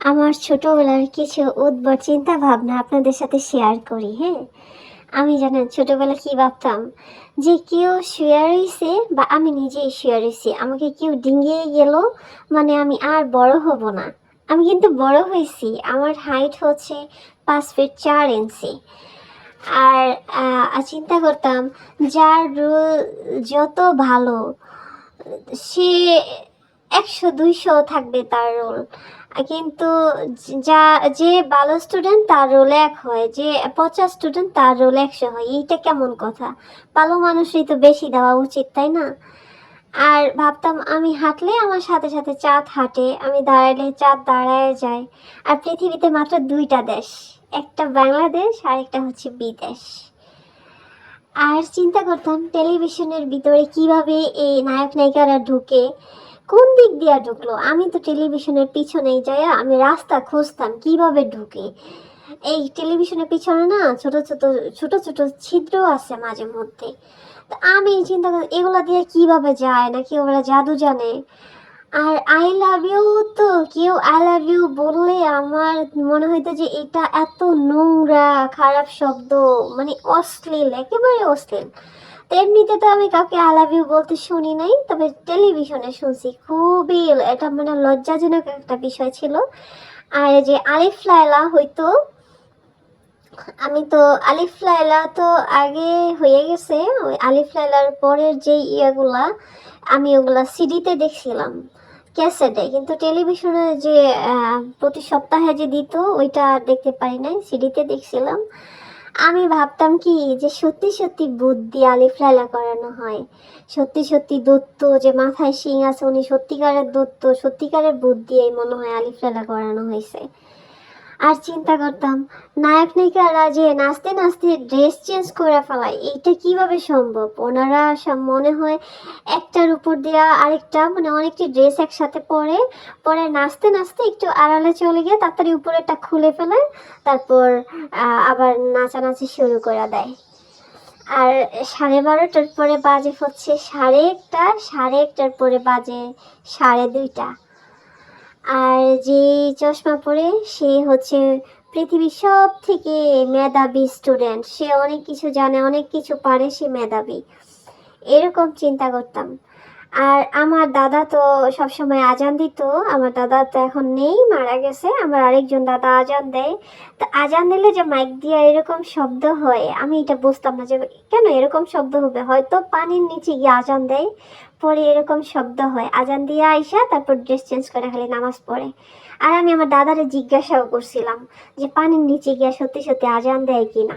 আমার ছোটবেলার কিছু উদ্ভট চিন্তা ভাবনা আপনাদের সাথে শেয়ার করি হ্যাঁ? আমি জানেন ছোটবেলা কি ভাবতাম? যে কেউ শুয়ে রয়েছে বা আমি নিজেই শুয়ে রয়েছি আমাকে কেউ ডিঙিয়ে গেল মানে আমি আর বড় হব না। আমি কিন্তু বড় হয়েছি, আমার হাইট হচ্ছে পাঁচ ফিট চার ইঞ্চি আর চিন্তা করতাম, যার রুল যত ভালো, সে একশো, দুইশো থাকবে তার রোল কিন্তু যা, যে ভালো স্টুডেন্ট তার রোল এক হয়, যে পচা স্টুডেন্ট তার রোল একশো হয়। এইটা কেমন কথা? ভালো মানুষই তো বেশি দেওয়া উচিত, তাই না? আর ভাবতাম আমি হাঁটলে আমার সাথে সাথে চাঁদ হাঁটে, আমি দাঁড়ালে চাঁদ দাঁড়ায় যায়। আর পৃথিবীতে মাত্র দুইটা দেশ, একটা বাংলাদেশ আর একটা হচ্ছে বিদেশ। আর চিন্তা করতাম টেলিভিশনের ভিতরে কীভাবে এই নায়ক নায়িকারা ঢুকে কোন দিক দিয়ে ঢুকলো? আমি তো টেলিভিশনের পিছনেই যাই আমি রাস্তা খুঁজতাম কীভাবে ঢুকে। এই টেলিভিশনের পিছনে না ছোট ছোট ছোট ছোট ছিদ্র আছে মাঝে মধ্যে। তো আমি চিন্তা করি, এগুলা দিয়ে কীভাবে যায় নাকি ওরা জাদু জানে। আর আই লাভ ইউ তো কেউ আই লাভ ইউ বললে আমার মনে হইতো যে এটা এত নোংরা, খারাপ শব্দ মানে অশ্লীল, একেবারে অশ্লীল। তো এমনিতে তো আমি কাউকে আই লাভ ইউ বলতে শুনি নাই। তবে টেলিভিশনে শুনছি, খুবই এটা মানে লজ্জাজনক একটা বিষয় ছিল। আর যে আলিফ লায়লা হয়তো, আমি তো, আলিফ লায়লা তো আগে হয়ে গেছে, ওই আলিফ লায়লার পরের যে ইয়েগুলা, আমি ওগুলা সিডিতে দেখছিলাম, ক্যাসেটে। কিন্তু টেলিভিশনে যে প্রতি সপ্তাহে যে দিত, ওইটা দেখতে পারি নাই, সিডিতে দেখছিলাম। আমি ভাবতাম কি যে সত্যি সত্যি বুদ্ধি আলিফ লায়লা করানো হয়। সত্যি সত্যি দত্ত যে মাথায় সিং আছে, উনি সত্যিকারের দত্ত সত্যিকারের বুদ্ধি এই মনে হয় আলিফ লায়লা করানো হয়েছে। আর চিন্তা করতাম, নায়ক নায়িকারা যে নাচতে নাচতে ড্রেস চেঞ্জ করে ফেলায়, এইটা কীভাবে সম্ভব? ওনারা সব মনে হয় একটার উপর দেওয়া আরেকটা মানে অনেকটি ড্রেস একসাথে পরে পরে নাচতে নাচতে একটু আড়ালে চলে গিয়ে তাড়াতাড়ি উপরেরটা খুলে ফেলে, তারপর আবার নাচানাচি শুরু করে দেয়। আর সাড়ে বারোটার পরে বাজে হচ্ছে সাড়ে একটা, সাড়ে একটার পরে বাজে সাড়ে দুইটা। আর যে চশমা পরে সে হচ্ছে পৃথিবীর সব থেকে মেধাবী স্টুডেন্ট সে অনেক কিছু জানে, অনেক কিছু পারে, সে মেধাবী। এরকম চিন্তা করতাম। আর আমার দাদা তো সবসময় আজান দিত, আমার দাদা তো এখন নেই, মারা গেছে, আমার আরেকজন দাদা আজান দেয়। তো আজান দিলে যে মাইক দিয়ে এরকম শব্দ হয়, আমি এটা বুঝতাম না যে কেন এরকম শব্দ হবে? হয়তো পানির নিচে গিয়ে আজান দেয়, পরে এরকম শব্দ হয়। আজান দিয়ে আইসা তারপর ড্রেস চেঞ্জ করে খালি নামাজ পড়ে। আর আমি আমার দাদারে জিজ্ঞাসাও করছিলাম যে পানির নিচে গিয়া সত্যি সত্যি আজান দেয় কিনা।